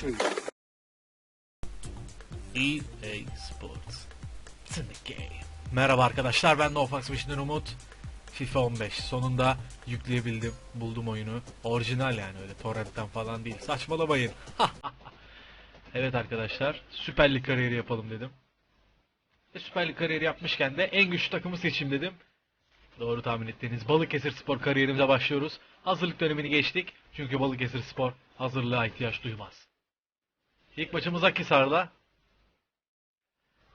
şey. EA Sports. It's in the game. Merhaba arkadaşlar ben Nofax Mişinden Umut. FIFA 15 sonunda yükleyebildim. Buldum oyunu. Orijinal yani öyle torrentten falan değil. Saçmalamayın. evet arkadaşlar Süper Lig kariyeri yapalım dedim. Ve Süper Lig kariyeri yapmışken de en güçlü takımı seçeyim dedim. Doğru tahmin ettiğiniz Balıkesir Spor kariyerimize başlıyoruz. Hazırlık dönemini geçtik. Çünkü Balıkesir Spor hazırlığa ihtiyaç duymaz. İlk maçımız Akhisar'la.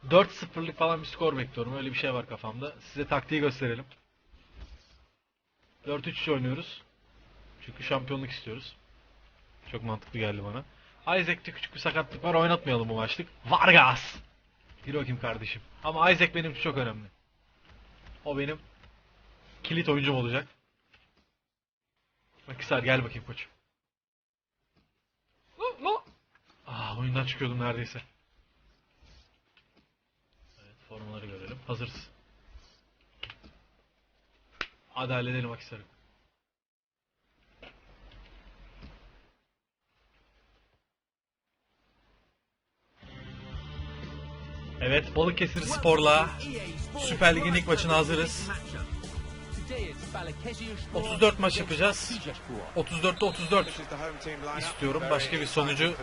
4-0'lık falan bir skor bekliyorum. Öyle bir şey var kafamda. Size taktiği gösterelim. 4-3 oynuyoruz. Çünkü şampiyonluk istiyoruz. Çok mantıklı geldi bana. Isaac'te küçük bir sakatlık var. Oynatmayalım bu maçlık. Vargas! Bakayım kardeşim. Ama Isaac benim çok önemli. O benim kilit oyuncum olacak. Akisar gel bakayım koç. Ah oyundan çıkıyordum neredeyse. Evet formaları görelim. Hazırız. Hadi halledelim Akisar'ı. Evet Balıkesir Spor'la Süper Lig'in ilk maçına hazırız. 34 maç yapacağız. 34'te 34 istiyorum. Başka bir sonucu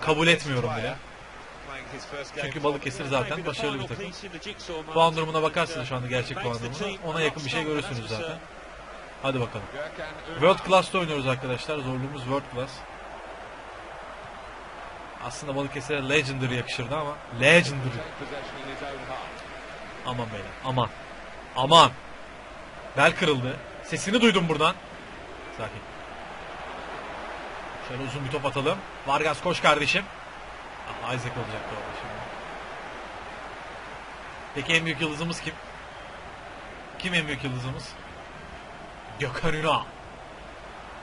kabul etmiyorum bile. Çünkü Balıkesir zaten başarılı bir takım. Puan durumuna bakarsınız şu anda gerçek puan durumuna. Ona yakın bir şey görürsünüz zaten. Hadi bakalım. World Class'ta oynuyoruz arkadaşlar. Zorluğumuz World Class. Aslında Balıkesir'e Legendary yakışırdı ama Legendary. Aman beyler aman. Aman. Bel kırıldı. Sesini duydum buradan. Sakin. Şöyle uzun bir top atalım. Vargas koş kardeşim. Ah, Isaac olacaktı orada şimdi. Peki en büyük yıldızımız kim? Kim en büyük yıldızımız? Gökhan Ünal.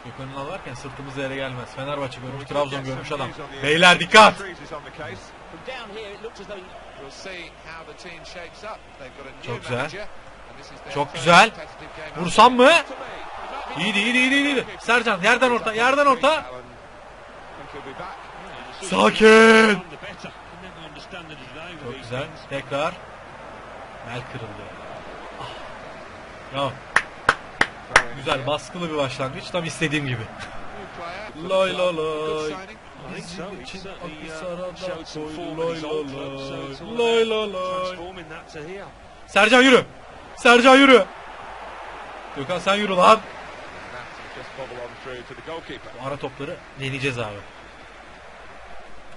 Gökhan Ünal varken sırtımız yere gelmez. Fenerbahçe görmüş, Trabzon görmüş adam. Beyler dikkat! Çok güzel. Çok güzel. Vursam mı? İyiydi, iyiydi, iyiydi, iyiydi. Sercan yerden orta, yerden orta. Sakin. Çok güzel. Tekrar. Bel kırıldı. Ah. Bravo. Güzel, baskılı bir başlangıç. Tam istediğim gibi. Lay lay lay. Bizim için lay. Sercan yürü. Sercan yürü. Gökhan sen yürü lan. Bu ara topları deneyeceğiz abi.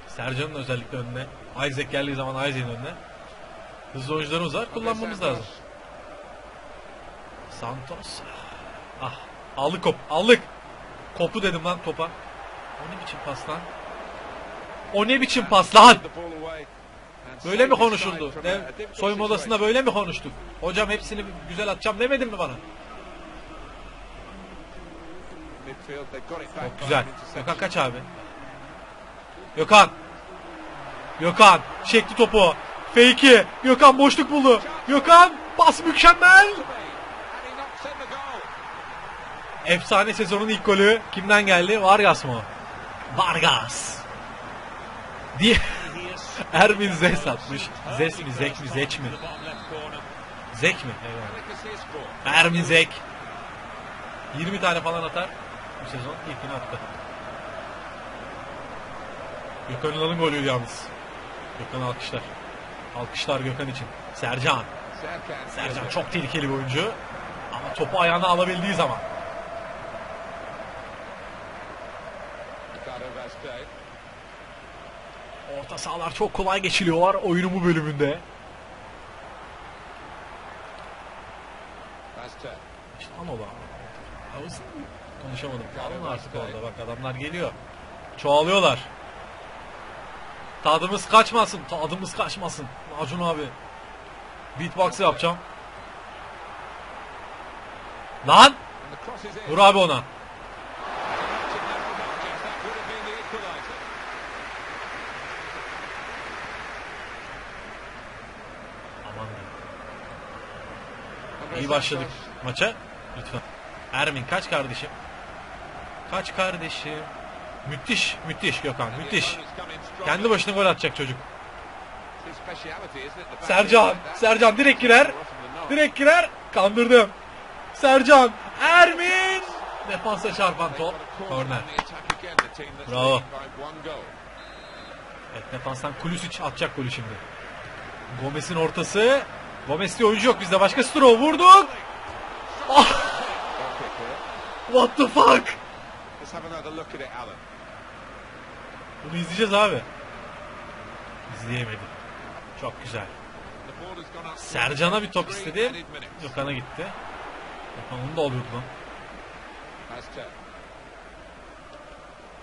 Sercan'ın özellikle önüne. Isaac geldiği zaman Isaac'in önüne. Hızlı oyuncularımız var. Kullanmamız lazım. Santos. Ah. Aldık kop. Aldık. Kopu dedim lan topa. O ne biçim pas lan? O ne biçim pas lan? Böyle mi konuşuldu? Ne, soyunma odasında böyle mi konuştuk? Hocam hepsini güzel atacağım demedin mi bana? Çok güzel. Gökhan kaç abi? Gökhan. Gökhan. Çekti topu. Fake'i. Gökhan boşluk buldu. Gökhan. Pas mükemmel. Efsane sezonun ilk golü kimden geldi? Vargas mı? Vargas. Diye Ervin Zes atmış. Zes mi, Zek mi, Zeç mi? Zek mi? Evet. Ervin Zek. 20 tane falan atar. Bu sezon ilkini attı. Gökhan Ünal'ın golüydü yalnız. Gökhan alkışlar. Alkışlar Gökhan için. Sercan. Sercan çok tehlikeli bir oyuncu. Ama topu ayağına alabildiği zaman. Orta sahalar çok kolay geçiliyorlar oyunun bu bölümünde. Bak. Havuz- Konuşamadım. Alın artık orada bak adamlar geliyor. Çoğalıyorlar. Tadımız kaçmasın. Tadımız kaçmasın. Acun abi. Beatbox yapacağım. Lan! Vur abi ona. Aman ya. İyi başladık maça. Lütfen. Ermin kaç kardeşim? Kaç kardeşim? Müthiş, müthiş Gökhan, müthiş. Kendi başına gol atacak çocuk. Sercan, Sercan direkt girer. Direkt girer. Kandırdım. Sercan, Ermin. Defansa çarpan top. Korner. Bravo. Evet defanstan Kulisic atacak golü şimdi. Gomez'in ortası. Gomez diye oyuncu yok bizde. Başka Stroh vurduk. Ah! What the fuck? Bunu izleyeceğiz abi. İzleyemedim. Çok güzel. Sercan'a bir top istedi. Gökhan'a gitti. Gökhan onu da alıyordu lan.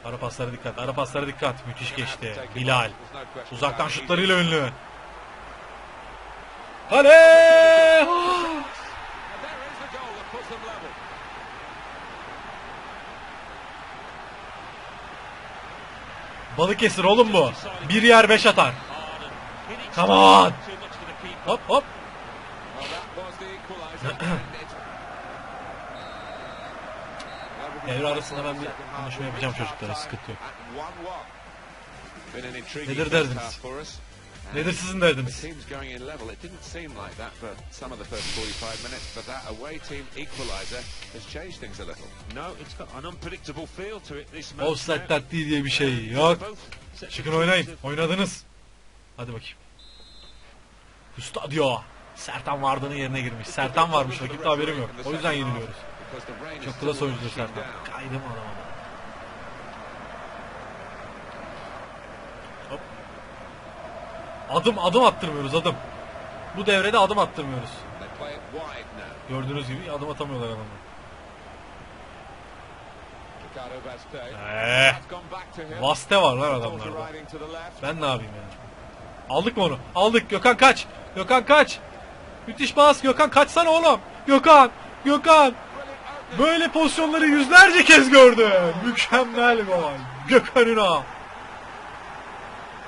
Ara paslara dikkat. Ara paslara dikkat. Müthiş geçti. Bilal. Uzaktan şutlarıyla ünlü. Kale! Balıkesir oğlum bu. Bir yer beş atar. Come on. Hop hop. Devre arasında ben bir konuşma yapacağım çocuklara. Sıkıntı yok. Nedir derdiniz? Nedir sizin derdiniz? Teams going in level. It didn't seem like that for some of the first 45 minutes, but that away team equaliser has changed things a little. No, it's got an unpredictable feel to it this match. Offside taktiği diye bir şey yok. Çıkın oynayın. Oynadınız. Hadi bakayım. Stadio. Sertan Varda'nın yerine girmiş. Sertan varmış rakipte haberim yok. O yüzden yeniliyoruz. Çok klas oyuncudur Sertan. Kaydım alamadım. Adım adım attırmıyoruz adım. Bu devrede adım attırmıyoruz. Gördüğünüz gibi adım atamıyorlar Vazquez. Eee. Him. Vaste var lan adamlarda. Ben ne yapayım yani? Aldık mı onu? Aldık. Gökhan kaç. Gökhan kaç. Müthiş pas. Gökhan kaçsana oğlum. Gökhan. Gökhan. Böyle pozisyonları yüzlerce kez gördüm. Mükemmel gol. Gökhan Ünal.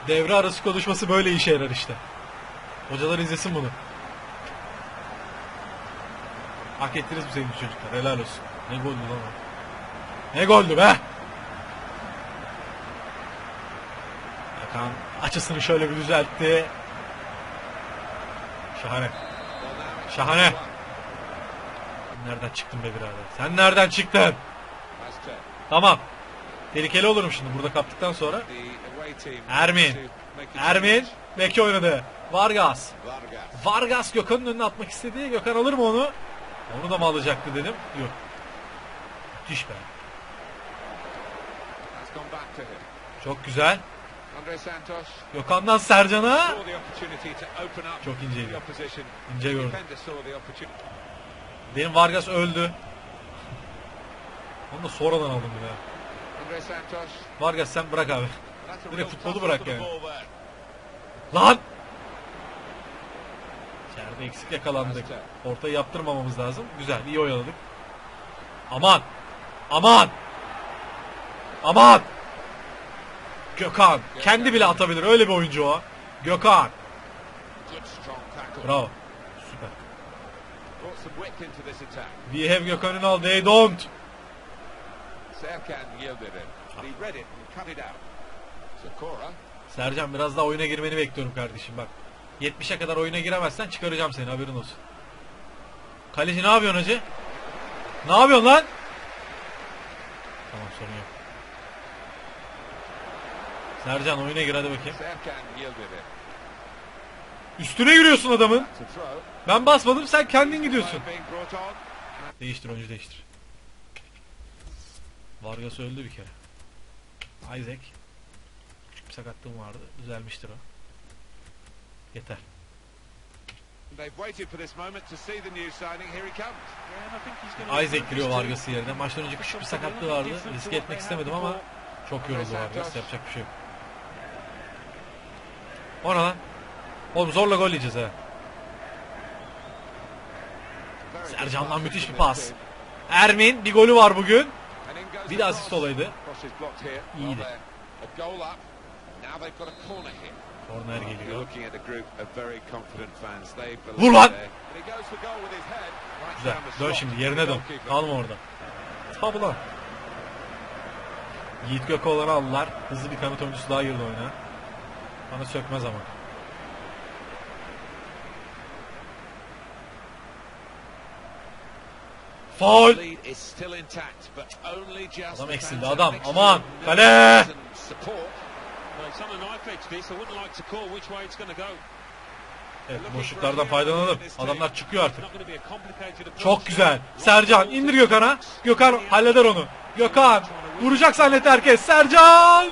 Devre arası konuşması böyle işe yarar işte. Hocalar izlesin bunu. Hak ettiniz mi sevgili çocuklar? Helal olsun. Ne goldü lan o. Ne goldü be? Hakan açısını şöyle bir düzeltti. Şahane. Şahane. Nereden çıktın be birader? Sen nereden çıktın? Tamam. Tehlikeli olurum şimdi burada kaptıktan sonra. Ermin. Ermin. Beki oynadı. Vargas. Vargas. Gökhan'ın önüne atmak istedi. Gökhan alır mı onu? Onu da mı alacaktı dedim. Yok. Müthiş be. Çok güzel. Gökhan'dan Sercan'a. Çok inceydi. İnce gördüm. Benim Vargas öldü. Onu da sonradan aldım bir daha. Vargas sen bırak abi. Real futbolu bırak yani. Lan! İçeride eksik yakalandık. Ortayı yaptırmamamız lazım. Güzel, iyi oyaladık. Aman! Aman! Aman! Gökhan. Kendi bile atabilir. Öyle bir oyuncu o. Gökhan. Bravo. Süper. We have Gökhan Ünal. They don't. Serkan it. He read it and cut it out. Sakura. Sercan biraz daha oyuna girmeni bekliyorum kardeşim bak. 70'e kadar oyuna giremezsen çıkaracağım seni haberin olsun. Kaleci ne yapıyorsun hacı? Ne yapıyorsun lan? Tamam sorun yok. Sercan oyuna gir hadi bakayım. Üstüne yürüyorsun adamın. Ben basmadım sen kendin gidiyorsun. Değiştir oyuncu değiştir. Vargas öldü bir kere. Isaac. Küçük bir sakatlığım vardı. Düzelmiştir o. Yeter. They've waited for this moment to see the new signing. Here he comes. Yeah, and I think he's gonna Isaac giriyor focus Vargas'ın yerine. Maçtan önce küçük bir sakatlığı vardı. Riske etmek istemedim ama çok yoruldu Vargas. Yapacak bir şey yok. O ne lan? Oğlum zorla gol yiyeceğiz ha. Sercan'dan müthiş bir pas. Ermin bir golü var bugün. And in goes Bir the de asist cross. olaydı. Cross is blocked here. İyiydi. Korner geliyor. Vur lan! Güzel. Dön şimdi yerine dön. Kalma orada. Tabi lan. Yiğit Gökoğlan'ı aldılar. Hızlı bir kanat oyuncusu daha girdi oyuna. Bana sökmez ama. Faul. Lead is still intact, but only just Adam the eksildi, fans adam. have Aman, mixed kale! nerves and support. Well, it's on a knife edge this. I wouldn't like to call which way it's going to go. Evet boşluklardan faydalanalım. Adamlar çıkıyor artık. Çok güzel. Sercan indir Gökhan'a. Gökhan halleder onu. Gökhan vuracak zannetti herkes. Sercan!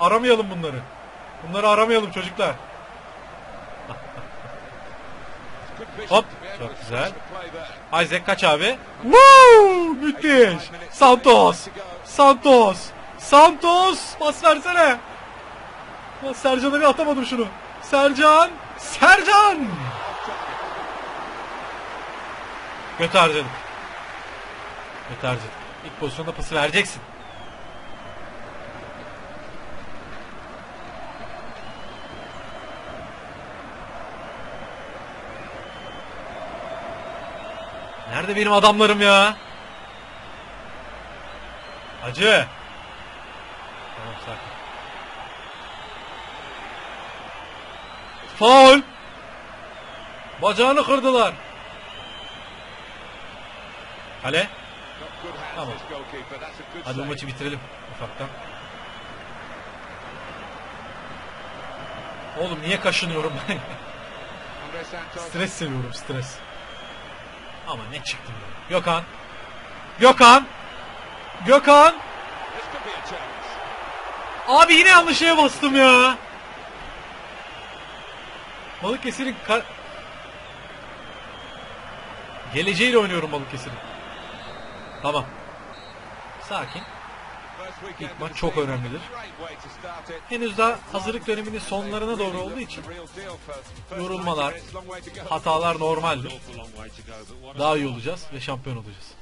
Aramayalım bunları. Bunları aramayalım çocuklar. Hop, çok güzel. Isaac kaç abi? Woo! Müthiş. Santos. Santos. Santos. Pas versene. Ya Sercan'a bir atamadım şunu. Sercan. Sercan. Götü harcadık. Götü harcadık. İlk pozisyonda pası vereceksin. Nerede benim adamlarım ya? Acı. Tamam sakin. Faul. Bacağını kırdılar. Kale. Tamam. Hadi bu maçı bitirelim ufaktan. Oğlum niye kaşınıyorum ben? Stres seviyorum stres. Ama ne çıktım ya. Gökhan. Gökhan. Gökhan. Abi yine yanlış şeye bastım ya. Balıkesir'in ka- geleceğiyle oynuyorum Balıkesir'in. Tamam. Sakin. İlk maç çok önemlidir. Henüz daha hazırlık döneminin sonlarına doğru olduğu için yorulmalar, hatalar normaldir. Daha iyi olacağız ve şampiyon olacağız.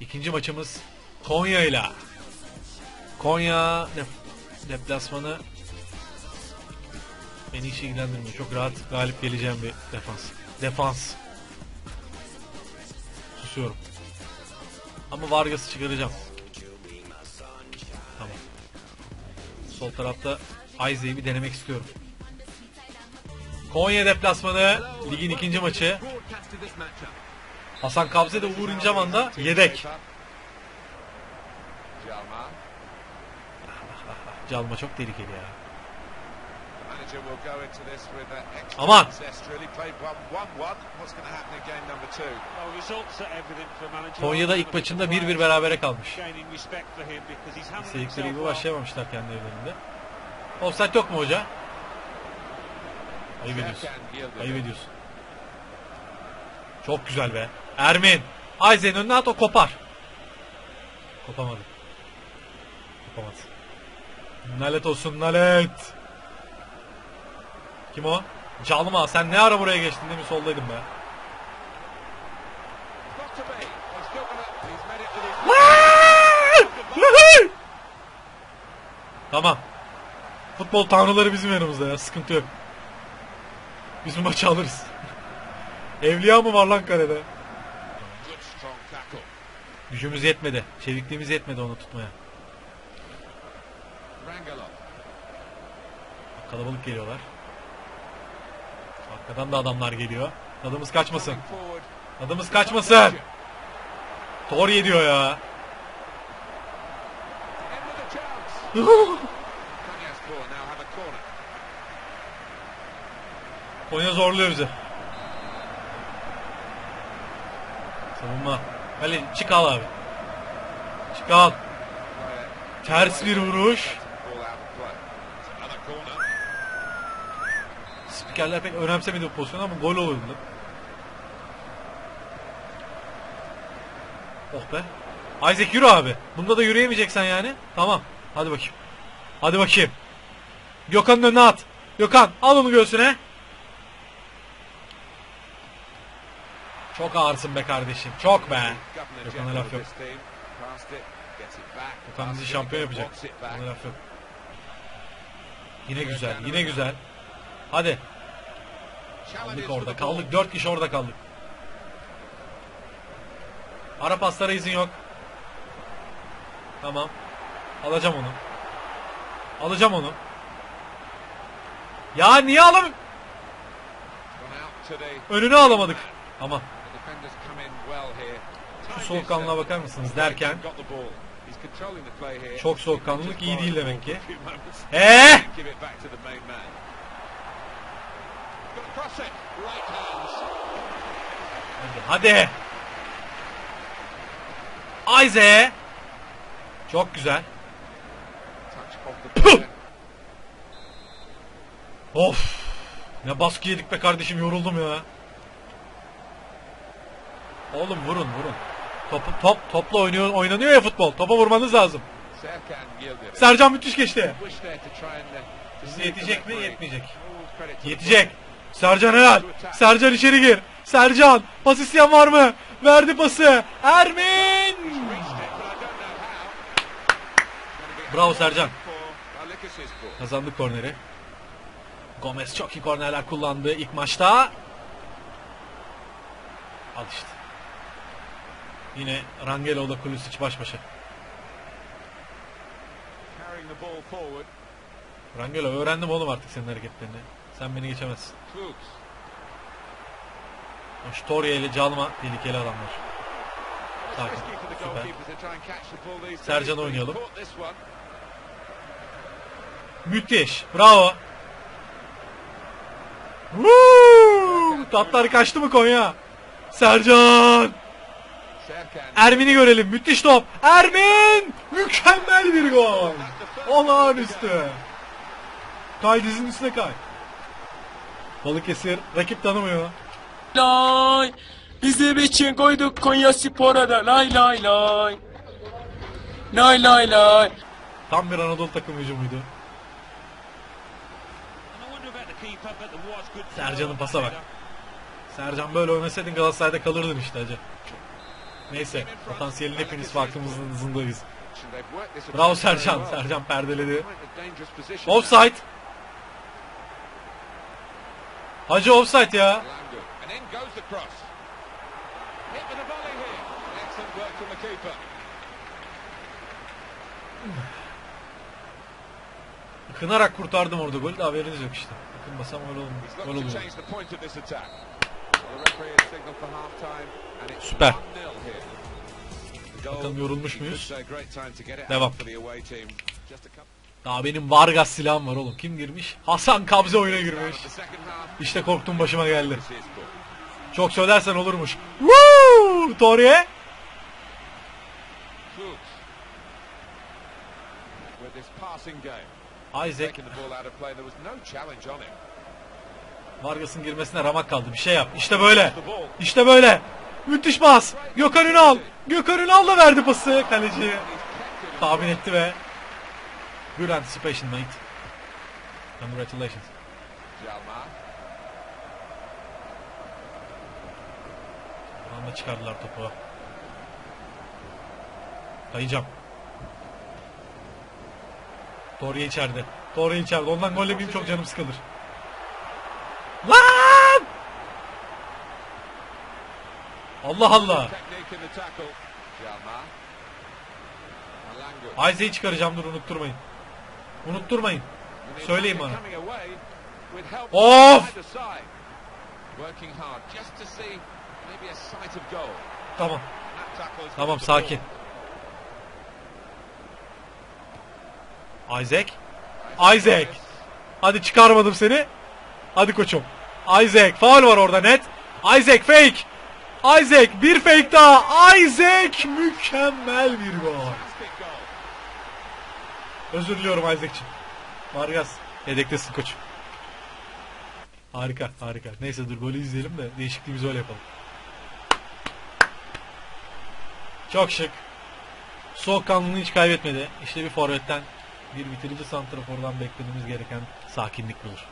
İkinci maçımız Konya ile. Konya dep- deplasmanı beni hiç ilgilendirmiyor. Çok rahat galip geleceğim bir defans. Defans. Susuyorum. Ama Vargas'ı çıkaracağım. Tamam. Sol tarafta Isaac'i bir denemek istiyorum. Konya deplasmanı ligin ikinci maçı. Hasan Kabze de Uğur İnceman da yedek. Calma çok tehlikeli ya. Aman. zest. Really played 1-1-1. What's going to happen in game number two? Well, results are everything for a manager. Konya'da ilk maçında 1-1 berabere kalmış. İstedikleri gibi başlayamamışlar kendi evlerinde. Offside yok mu hoca? Ayıp ediyorsun. Ayıp ediyorsun. Çok güzel be. Ermin. Ayzen'in önüne at o kopar. Kopamadı. Kopamaz. Nalet olsun nalet. Kim o? Calma sen ne ara buraya geçtin değil mi? Soldaydın be. Tamam. Futbol tanrıları bizim yanımızda ya. Sıkıntı yok. Biz bu maçı alırız. Evliya mı var lan tackle. Gücümüz yetmedi. Çevikliğimiz yetmedi onu tutmaya. Kalabalık geliyorlar. Arkadan da adamlar geliyor. Tadımız kaçmasın. Tadımız kaçmasın. Torye diyor ya. Konya zorluyor bizi. Savunma. Kale çık al abi. Çık al. Ters bir vuruş. Ball out of play. It's another corner. Spikerler pek önemsemedi bu pozisyonu ama gol oluyordu. Oh be. Isaac yürü abi. Bunda da yürüyemeyeceksen yani. Tamam. Hadi bakayım. Hadi bakayım. Gökhan'ın önüne at. Gökhan al onu göğsüne. Çok ağırsın be kardeşim. Çok be. Gökhan'a laf yok. Gökhan bizi şampiyon yapacak. Ona laf yok. Yine güzel. Yine güzel. Hadi. Kaldık orada. Kaldık. Dört kişi orada kaldık. Ara paslara izin yok. Tamam. Alacağım onu. Alacağım onu. Ya niye alam önünü alamadık. Ama şu soğukkanlılığa bakar mısınız derken. Çok soğukkanlılık iyi değil demek ki. Eee Give it back to the main man. Got to cross it. Right hands. Hadi hadi. Ayze. Çok güzel. Of. Ne baskı yedik be kardeşim yoruldum ya. Oğlum vurun vurun. Topu top topla oynuyor oynanıyor ya futbol. Topa vurmanız lazım. Sercan müthiş geçti. And, uh, yetecek mi? Yetmeyecek. Yetecek. Sercan helal. Sercan içeri gir. Sercan pas isteyen var mı? Verdi pası. Ermin. Bravo Sercan. Kazandık korneri. Gomez çok iyi kornerler kullandı ilk maçta. Al işte. Yine Rangelo'da Kulisic baş başa. Rangelo öğrendim oğlum artık senin hareketlerini. Sen beni geçemezsin. Torreira ile Calma tehlikeli adamlar. Sakin. Süper. Sercan oynayalım. Müthiş. Bravo. Woo! Tatlar kaçtı mı Konya? Sercan. Ermin'i görelim. Müthiş top. Ermin! Mükemmel bir gol. Olağanüstü. Kay dizinin üstüne kay. Balıkesir rakip tanımıyor. lay. Bizim için koyduk Konya Spor'a da lay lay lay. Lay lay lay. Tam bir Anadolu takım hücumuydu. Sercan'ın pasa bak. Sercan böyle oynasaydın Galatasaray'da kalırdın işte hacı. Neyse potansiyelin hepiniz worked this Bravo Sercan. Sercan perdeledi. Offside. Hacı offside ya. now. Langu. And in goes the cross. Hit with a volley here. Excellent work from the keeper. Kınarak kurtardım orada golü de haberiniz yok işte. Kınmasam gol. He's Gol it's Süper. 1-0 here. The goal, Bakalım yorulmuş muyuz? Devam. Daha benim Vargas silahım var oğlum. Kim girmiş? Hasan Kabze oyuna girmiş. İşte korktum başıma geldi. Çok söylersen olurmuş. Woo! Torre. Isaac. Vargas'ın girmesine ramak kaldı. Bir şey yap. İşte böyle. İşte böyle. Müthiş pas. Gökhan Ünal. Gökhan Ünal da verdi pası. Kaleci tahmin etti ve Good anticipation mate. Congratulations. Anda çıkardılar topu. Kayacağım. Torreira içeride. Torreira içeride. Ondan gol yemeyeyim çok canım sıkılır. Lan! Allah Allah. Isaac'i çıkaracağım dur unutturmayın. Unutturmayın. Söyleyin bana. Of! Tamam. Tamam sakin. Isaac. Isaac. Hadi çıkarmadım seni. Hadi koçum. Isaac. Faul var orada net. Isaac fake. Isaac bir fake daha. Isaac mükemmel bir gol. Özür diliyorum Isaac'cim. Vargas. Yedektesin koçum. Harika harika. Neyse dur golü izleyelim de değişikliğimizi öyle yapalım. Çok şık. Soğukkanlılığını hiç kaybetmedi. İşte bir forvetten bir bitirici santrafordan beklediğimiz gereken sakinlik budur.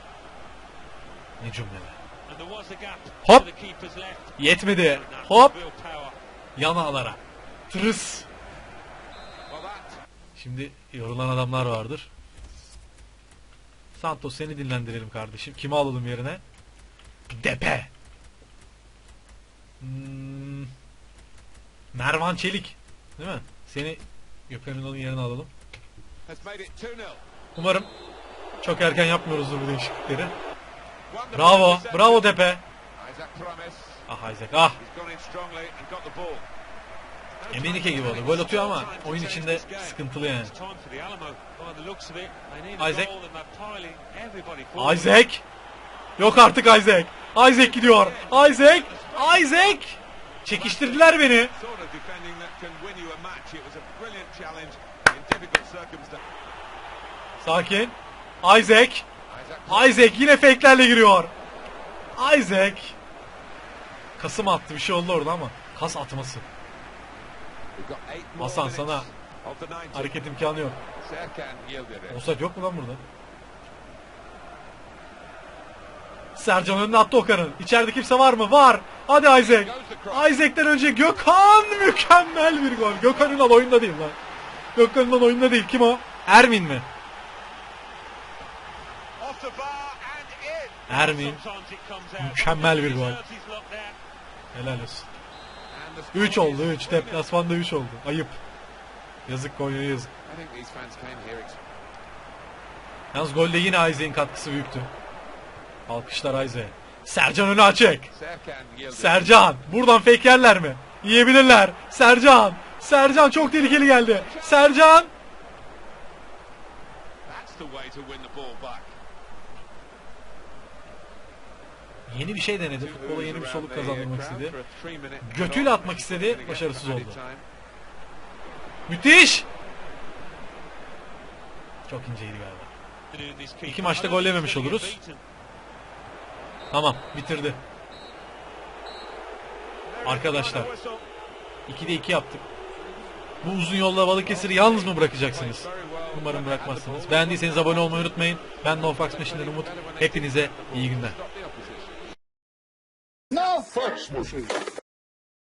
Ne cümle be. And there was a gap Hop. Yetmedi. Hop. Yan ağlara. Tırıs. Şimdi yorulan adamlar vardır. Santos seni dinlendirelim kardeşim. Kimi alalım yerine? Depe. Hmm. Mervan Çelik. Değil mi? Seni Gökhan Ünal'ın yerine alalım. Has made it 2-0. Umarım çok erken yapmıyoruzdur bu değişiklikleri. Bravo. Bravo Promise. Ah Isaac ah. Emenike gibi oldu. Gol atıyor ama oyun içinde sıkıntılı yani. Isaac. Isaac. Yok artık Isaac. Isaac gidiyor. Isaac. Isaac. Çekiştirdiler beni. Sakin. Isaac Isaac yine fake'lerle giriyor. Isaac. Kasım attı bir şey oldu orada ama. Kas atması. Hasan, sana of the 90. Hareket imkanı yok. Offside yok mu lan burada? Sercan önüne attı Okan'ın. İçeride kimse var mı? Var. Hadi Isaac. Isaac'ten önce Gökhan mükemmel bir gol. Gökhan Ünal oyunda değil lan. Gökhan Ünal oyunda değil. Kim o? Ermin mi? Ermin. Mükemmel bir gol. Helal olsun. And the score 3 oldu is 3. Deplasmanda 3 oldu. Ayıp. Yazık Konya'ya yazık. Yalnız golde yine Isaac'in katkısı büyüktü. Alkışlar Isaac'e. Sercan önü açık. Sercan. Buradan fake yerler mi? Yiyebilirler. Sercan. Sercan çok tehlikeli geldi. Sercan. That's the way to win the ball back. Yeni bir şey denedi. Futbola yeni bir soluk kazandırmak istedi. Götüyle atmak istedi, başarısız oldu. Müthiş. Çok inceydi galiba. İki maçta gol yememiş oluruz. Tamam bitirdi. Arkadaşlar. Final whistle. 2'de 2 yaptık. Bu uzun yolda Balıkesir'i yalnız mı bırakacaksınız? Umarım bırakmazsınız. Beğendiyseniz abone olmayı unutmayın. Ben No Fax Machine'den Umut. Hepinize iyi günler. No! Fax machine!